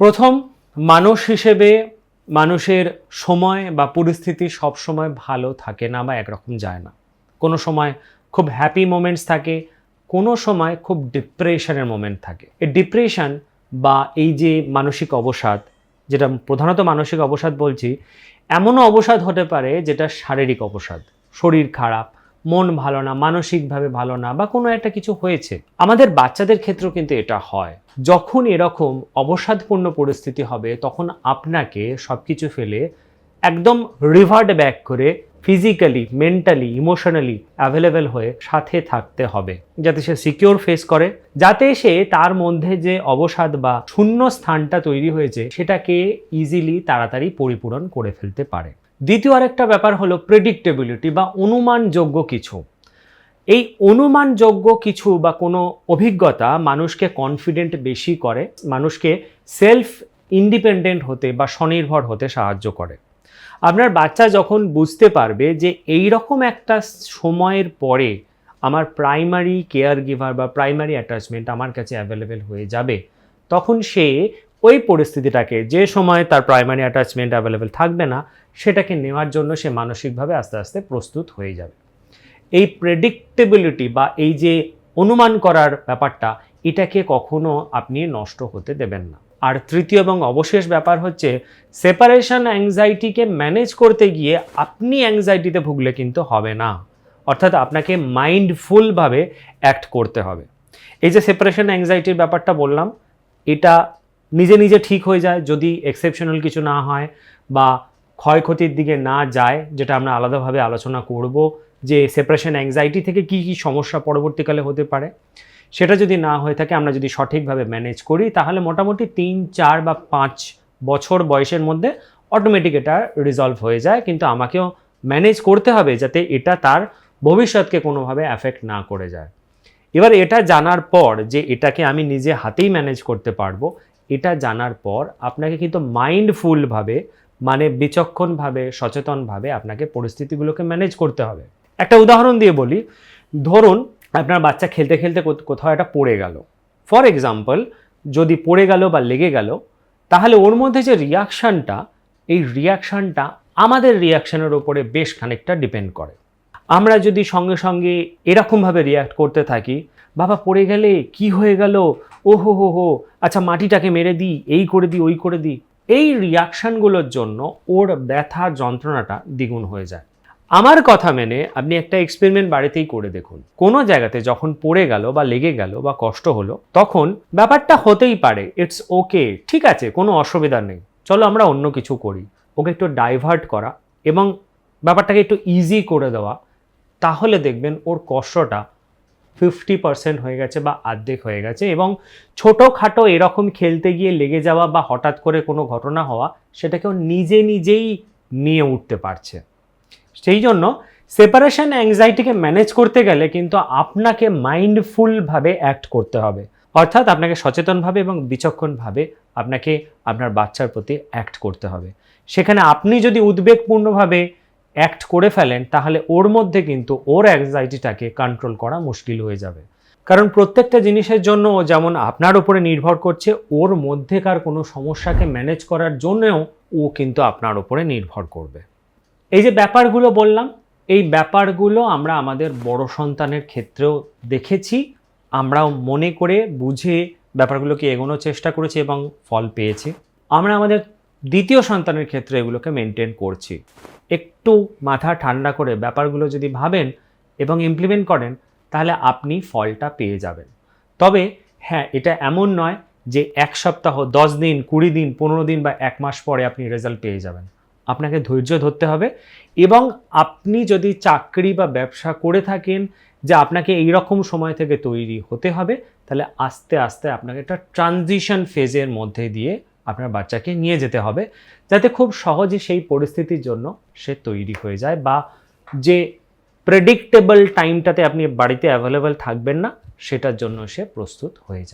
প্রথম, মানুষ হিসেবে মানুষের সময় বা পরিস্থিতি সব সময় ভালো থাকে না বা একরকম যায় না। কোনো সময় খুব হ্যাপি মোমেন্টস থাকে, কোনো সময় খুব ডিপ্রেশনের মোমেন্ট থাকে। এই ডিপ্রেশন বা এই যে মানসিক অবসাদ, যেটা প্রধানত মানসিক অবসাদ বলছি, এমনও অবসাদ হতে পারে যেটা শারীরিক অবসাদ, শরীর খারাপ মন ভালো না, মানসিকভাবে ভালো না বা কোনো একটা কিছু হয়েছে। আমাদের বাচ্চাদের ক্ষেত্রেও কিন্তু এটা হয়। যখন এরকম অবসাদপূর্ণ পরিস্থিতি হবে, তখন আপনাকে সব কিছু ফেলে একদম রিভার্ট ব্যাক করে ফিজিক্যালি মেন্টালি ইমোশনালি অ্যাভেলেবেল হয়ে সাথে থাকতে হবে। যাতে সে সিকিওর ফেস করে, যাতে সে তার মধ্যে যে অবসাদ বা শূন্য স্থানটা তৈরি হয়েছে, সেটাকে ইজিলি তাড়াতাড়ি পরিপূরণ করে ফেলতে পারে। দ্বিতীয় আরেকটা ব্যাপার হলো প্রেডিক্টেবিলিটি বা অনুমানযোগ্য কিছু। এই অনুমানযোগ্য কিছু বা কোনো অভিজ্ঞতা মানুষকে কনফিডেন্ট বেশি করে, মানুষকে সেলফ ইন্ডিপেন্ডেন্ট হতে বা স্বনির্ভর হতে সাহায্য করে। আপনার বাচ্চা যখন বুঝতে পারবে যে এই রকম একটা সময়ের পরে আমার প্রাইমারি কেয়ার গিভার বা প্রাইমারি অ্যাটাচমেন্ট আমার কাছে অ্যাভেলেবেল হয়ে যাবে, তখন সে ওই পরিস্থিতিটাকে যে সময় তার প্রাইমারি অ্যাটাচমেন্ট অ্যাভেলেবেল থাকবে না, সেটাকে নেওয়ার জন্য সে মানসিকভাবে আস্তে আস্তে প্রস্তুত হয়ে যাবে। এই প্রেডিক্টেবিলিটি বা এই যে অনুমান করার ব্যাপারটা, এটাকে কখনো আপনি নষ্ট হতে দেবেন না। আর তৃতীয় এবং অবশেষ ব্যাপার হচ্ছে সেপারেশন অ্যাংজাইটিকে ম্যানেজ করতে গিয়ে আপনি অ্যাংজাইটিতে ভুগলে কিন্তু হবে না। অর্থাৎ আপনাকে মাইন্ডফুলভাবে অ্যাক্ট করতে হবে। এই যে সেপারেশন অ্যাংজাইটির ব্যাপারটা বললাম, এটা নিজে নিজে ঠিক হয়ে যায় যদি এক্সেপশনাল কিছু না হয় বা ক্ষয়ক্ষতির দিকে না যায়, যেটা আমরা আলাদাভাবে আলোচনা করব যে সেপারেশন অ্যাংজাইটি থেকে কি কি সমস্যা পরবর্তীকালে হতে পারে, সেটা যদি না হয়ে থাকে আমরা যদি সঠিকভাবে ম্যানেজ করি, তাহলে মোটামুটি তিন, চার বা পাঁচ বছর বয়সের মধ্যে অটোমেটিক এটা রিজলভ হয়ে যায়। কিন্তু আমাকেও ম্যানেজ করতে হবে যাতে এটা তার ভবিষ্যৎকে কোনোভাবে অ্যাফেক্ট না করে যায়। এবার এটা জানার পর যে এটাকে আমি নিজে হাতেই ম্যানেজ করতে পারব এটা জানার পর আপনাকে কিন্তু মাইন্ডফুলভাবে মানে বিচক্ষণভাবে, সচেতনভাবে আপনাকে পরিস্থিতিগুলোকে ম্যানেজ করতে হবে। একটা উদাহরণ দিয়ে বলি। ধরুন আপনার বাচ্চা খেলতে খেলতে কোথাও একটা পড়ে গেল। ফর এক্সাম্পল যদি পড়ে গেল বা লেগে গেল, তাহলে ওর মধ্যে যে রিয়াকশানটা এই রিয়াকশানটা আমাদের রিয়াকশানের ওপরে বেশ খানিকটা ডিপেন্ড করে। আমরা যদি সঙ্গে সঙ্গে এরকমভাবে রিয়াক্ট করতে থাকি, বাবা, পড়ে গেলে কি হয়ে গেল? ও হো হো হো আচ্ছা মাটিটাকে মেরে দিই, এই করে দিই, ওই করে দিই। এই রিয়াকশানগুলোর জন্য ওর ব্যথা যন্ত্রণাটা দ্বিগুণ হয়ে যায়। আমার কথা মেনে আপনি একটা এক্সপেরিমেন্ট বাড়িতেই করে দেখুন। কোনো জায়গাতে যখন পড়ে গেল বা লেগে গেল বা কষ্ট হলো, তখন ব্যাপারটা হতেই পারে ইটস ওকে ঠিক আছে, কোনো অসুবিধা নেই। চলো আমরা অন্য কিছু করি। ওকে একটু ডাইভার্ট করা এবং ব্যাপারটাকে একটু ইজি করে দেওয়া, তাহলে দেখবেন ওর কষ্টটা ফিফটি পার্সেন্ট হয়ে গেছে বা অর্ধেক হয়ে গেছে এবং ছোটোখাটো এরকম খেলতে গিয়ে লেগে যাওয়া বা হঠাৎ করে কোনো ঘটনা হওয়া সেটাকেও নিজে নিজেই নিয়ে উঠতে পারছে। সেই জন্য সেপারেশন অ্যাংজাইটিকে ম্যানেজ করতে গেলে কিন্তু আপনাকে মাইন্ডফুলভাবে অ্যাক্ট করতে হবে। অর্থাৎ আপনাকে সচেতনভাবে এবং বিচক্ষণভাবে আপনাকে আপনার বাচ্চার প্রতি অ্যাক্ট করতে হবে। সেখানে আপনি যদি উদ্বেগপূর্ণভাবে অ্যাক্ট করে ফেলেন, তাহলে ওর মধ্যে কিন্তু ওর অ্যাংজাইটিটাকে কন্ট্রোল করা মুশকিল হয়ে যাবে। কারণ প্রত্যেকটা জিনিসের জন্য যেমন আপনার উপরে নির্ভর করছে, ওর মধ্যেকার কোনো সমস্যাকে ম্যানেজ করার জন্যও ও কিন্তু আপনার উপরে নির্ভর করবে। এই যে ব্যাপারগুলো বললাম, এই ব্যাপারগুলো আমরা আমাদের বড় সন্তানের ক্ষেত্রেও দেখেছি। আমরাও মনে করে বুঝে ব্যাপারগুলোকে এগোনোর চেষ্টা করেছি এবং ফল পেয়েছি। আমরা আমাদের দ্বিতীয় সন্তানের ক্ষেত্রে এগুলোকে মেনটেন করছি। একটু মাথা ঠান্ডা করে ব্যাপারগুলো যদি ভাবেন এবং ইমপ্লিমেন্ট করেন, তাহলে আপনি ফলটা পেয়ে যাবেন। তবে হ্যাঁ এটা এমন নয় যে এক সপ্তাহ, দশ দিন, কুড়ি দিন, পনেরো দিন বা এক মাস পরে আপনি রেজাল্ট পেয়ে যাবেন। আপনাকে ধৈর্য ধরতে হবে এবং আপনি যদি চাকরি বা ব্যবসা করে থাকেন যে আপনাকে এই রকম সময় থেকে তৈরি হতে হবে, তাহলে আস্তে আস্তে আপনাকে একটা ট্রানজিশন ফেজের মধ্যে দিয়ে আপনার বাচ্চাকে নিয়ে যেতে হবে যাতে খুব সহজে সেই পরিস্থিতির জন্য সে তৈরি হয়ে যায় বা যে প্রেডিক্টেবল টাইমটাতে আপনি বাড়িতে অ্যাভেলেবেল থাকবেন না, সেটার জন্য সে প্রস্তুত হয়ে যায়।